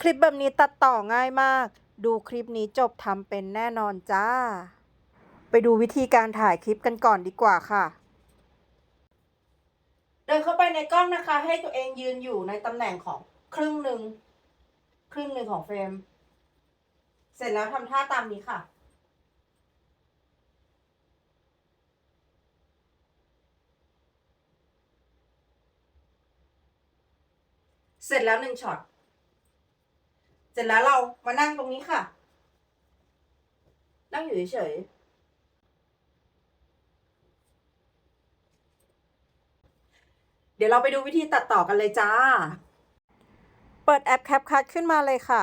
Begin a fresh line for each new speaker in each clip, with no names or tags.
คลิปแบบนี้ตัดต่อง่ายมาก ดูคลิปนี้จบทำเป็นแน่นอนจ้า ไปดูวิธีการถ่ายคลิปกันก่อนดีกว่าค่ะ เดินเข้าไปในกล้องนะคะ ให้ตัวเองยืนอยู่ในตำแหน่งของครึ่งหนึ่งครึ่งหนึ่งของเฟรม เสร็จแล้วทำท่าตามนี้ค่ะเสร็จแล้วหนึ่งช็อต เสร็จแล้วเรามานั่งตรงนี้ค่ะ นั่งอยู่เฉยเดี๋ยวเราไปดูวิธีตัดต่อกันเลยจ้า เปิดแอป CapCut ขึ้นมาเลยค่ะ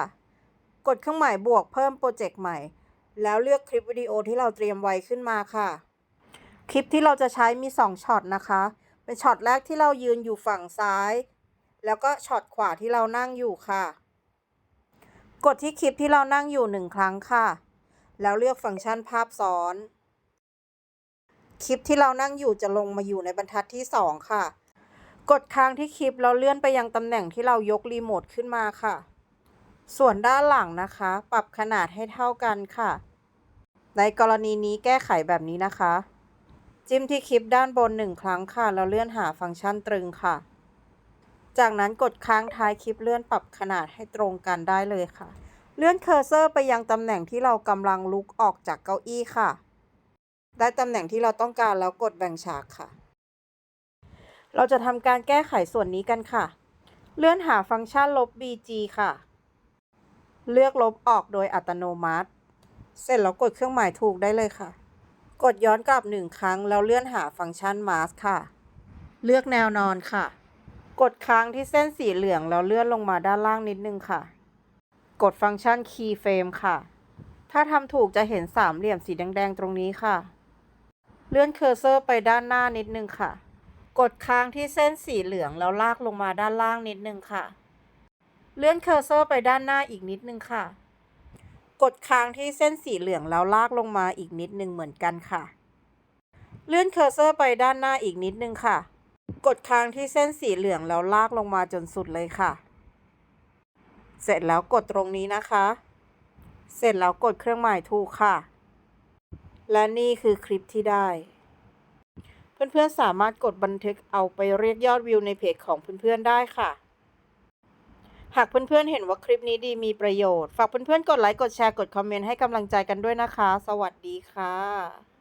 กดเครื่องหมายบวกเพิ่มโปรเจกต์ใหม่ แล้วเลือกคลิปวิดีโอที่เราเตรียมไว้ขึ้นมาค่ะ คลิปที่เราจะใช้มี 2ช็อตนะคะ เป็นช็อตแรกที่เรายืนอยู่ฝั่งซ้าย แล้วก็ช็อตขวาที่เรานั่งอยู่ค่ะ กดที่คลิปที่เรานั่งอยู่หนึ่งครั้งค่ะ แล้วเลือกฟังก์ชันภาพซ้อน คลิปที่เรานั่งอยู่จะลงมาอยู่ในบรรทัดที่ 2 ค่ะ กดค้างที่คลิปแล้วเลื่อนไปยังตำแหน่งที่เรายกรีโมทขึ้นมาค่ะ ส่วนด้านหลังนะคะ ปรับขนาดให้เท่ากันค่ะ ในกรณีนี้แก้ไขแบบนี้นะคะ จิ้มที่คลิปด้านบนหนึ่งครั้งค่ะ แล้วเลื่อนหาฟังก์ชันตรึงค่ะ จากนั้นกดค้างท้ายคลิปเลื่อนปรับขนาดให้ตรงกันได้เลยค่ะ เลื่อนเคอร์เซอร์ไปยังตำแหน่งที่เรากำลังลุกออกจากเก้าอี้ค่ะ ได้ตำแหน่งที่เราต้องการแล้วกดแบ่งฉากค่ะ เราจะทำการแก้ไขส่วนนี้กันค่ะ เลื่อนหาฟังก์ชันลบ BG ค่ะ เลือกลบออกโดยอัตโนมัติ เสร็จแล้วกดเครื่องหมายถูกได้เลยค่ะ กดย้อนกลับหนึ่งครั้งแล้วเลื่อนหาฟังก์ชัน Mask ค่ะ เลือกแนวนอนค่ะ กดค้างที่เส้นสีเหลืองแล้วเลื่อนลงมาด้านล่างนิดนึงค่ะ กดฟังก์ชัน Keyframe ค่ะ ถ้าทำถูกจะเห็นสามเหลี่ยมสีแดงๆตรงนี้ค่ะ เลื่อนเคอร์เซอร์ไปด้านหน้านิดนึงค่ะ กดค้างที่เส้นสีเหลืองแล้วลากลงมาด้านล่างนิดนึงค่ะ เลื่อนเคอร์เซอร์ไปด้านหน้าอีกนิดนึงค่ะ กดค้างที่เส้นสีเหลืองแล้วลากลงมาอีกนิดนึงเหมือนกันค่ะ เลื่อนเคอร์เซอร์ไปด้านหน้าอีกนิดนึงค่ะ กดค้างที่เส้นสีเหลืองแล้วลากลงมาจนสุดเลยค่ะ เสร็จแล้วกดตรงนี้นะคะ เสร็จแล้วกดเครื่องหมายถูกค่ะ และนี่คือคลิปที่ได้ เพื่อนๆสามารถกดบันทึกเอาไปเรียกยอดวิวในเพจของเพื่อนๆได้ค่ะ หากเพื่อนๆเห็นว่าคลิปนี้ดีมีประโยชน์ ฝากเพื่อนๆกดไลค์กดแชร์กดคอมเมนต์ให้กำลังใจกันด้วยนะคะ สวัสดีค่ะ